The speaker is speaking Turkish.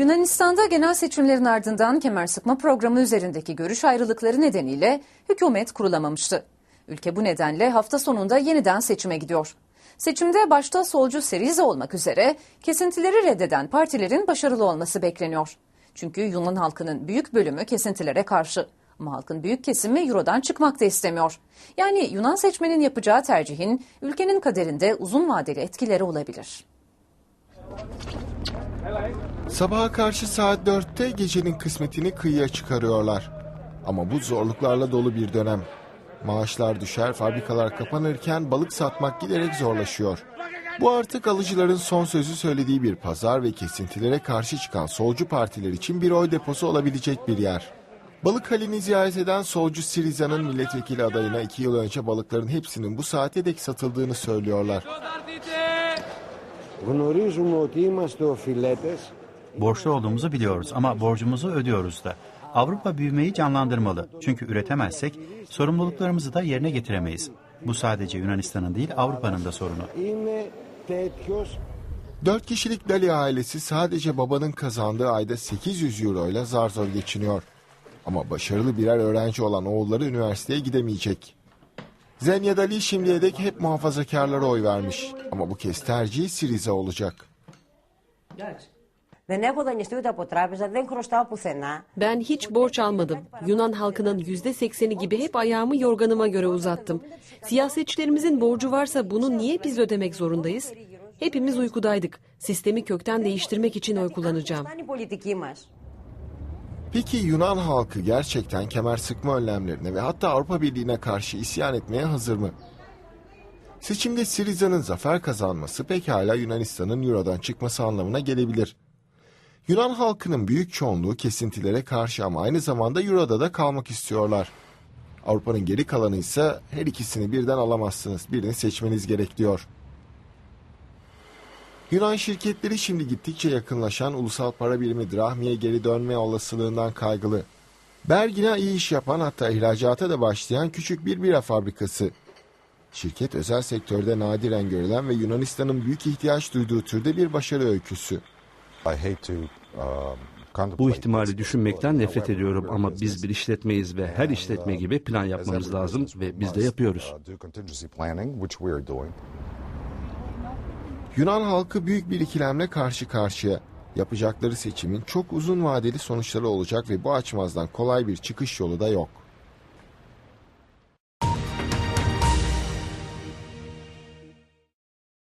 Yunanistan'da genel seçimlerin ardından kemer sıkma programı üzerindeki görüş ayrılıkları nedeniyle hükümet kurulamamıştı. Ülke bu nedenle hafta sonunda yeniden seçime gidiyor. Seçimde başta solcu Seriza olmak üzere kesintileri reddeden partilerin başarılı olması bekleniyor. Çünkü Yunan halkının büyük bölümü kesintilere karşı. Ama halkın büyük kesimi Euro'dan çıkmak da istemiyor. Yani Yunan seçmenin yapacağı tercihin ülkenin kaderinde uzun vadeli etkileri olabilir. Sabaha karşı saat 4'te gecenin kısmetini kıyıya çıkarıyorlar. Ama bu zorluklarla dolu bir dönem. Maaşlar düşer, fabrikalar kapanırken balık satmak giderek zorlaşıyor. Bu artık alıcıların son sözü söylediği bir pazar ve kesintilere karşı çıkan solcu partiler için bir oy deposu olabilecek bir yer. Balık halini ziyaret eden solcu Siriza'nın milletvekili adayına iki yıl önce balıkların hepsinin bu saate dek satıldığını söylüyorlar. Γνωρίζουμε ότι είμαστε οφειλέτες Borçlu olduğumuzu biliyoruz ama borcumuzu ödüyoruz da. Avrupa büyümeyi canlandırmalı. Çünkü üretemezsek sorumluluklarımızı da yerine getiremeyiz. Bu sadece Yunanistan'ın değil Avrupa'nın da sorunu. είναι τέτοιος Dört kişilik Dali ailesi sadece babanın kazandığı ayda 800 euro ile zar zor geçiniyor. Ama başarılı birer öğrenci olan oğulları üniversiteye gidemeyecek. Zeynep Ali şimdiye dek hep muhafazakarlara oy vermiş. Ama bu kez tercihi Siriza olacak. Ben hiç borç almadım. Yunan halkının yüzde sekseni gibi hep ayağımı yorganıma göre uzattım. Siyasetçilerimizin borcu varsa bunu niye biz ödemek zorundayız? Hepimiz uykudaydık. Sistemi kökten değiştirmek için oy kullanacağım. Peki Yunan halkı gerçekten kemer sıkma önlemlerine ve hatta Avrupa Birliği'ne karşı isyan etmeye hazır mı? Seçimde Siriza'nın zafer kazanması pekala Yunanistan'ın Euro'dan çıkması anlamına gelebilir. Yunan halkının büyük çoğunluğu kesintilere karşı ama aynı zamanda Euro'da da kalmak istiyorlar. Avrupa'nın geri kalanı ise her ikisini birden alamazsınız. Birini seçmeniz gerek diyor. Yunan şirketleri şimdi gittikçe yakınlaşan ulusal para birimi drahmiye geri dönme olasılığından kaygılı. Bergina iyi iş yapan hatta ihracata da başlayan küçük bir bira fabrikası. Şirket özel sektörde nadiren görülen ve Yunanistan'ın büyük ihtiyaç duyduğu türde bir başarı öyküsü. Bu ihtimali düşünmekten nefret ediyorum ama biz bir işletmeyiz ve her işletme gibi plan yapmamız lazım ve biz de yapıyoruz. Yunan halkı büyük bir ikilemle karşı karşıya. Yapacakları seçimin çok uzun vadeli sonuçları olacak ve bu açmazdan kolay bir çıkış yolu da yok.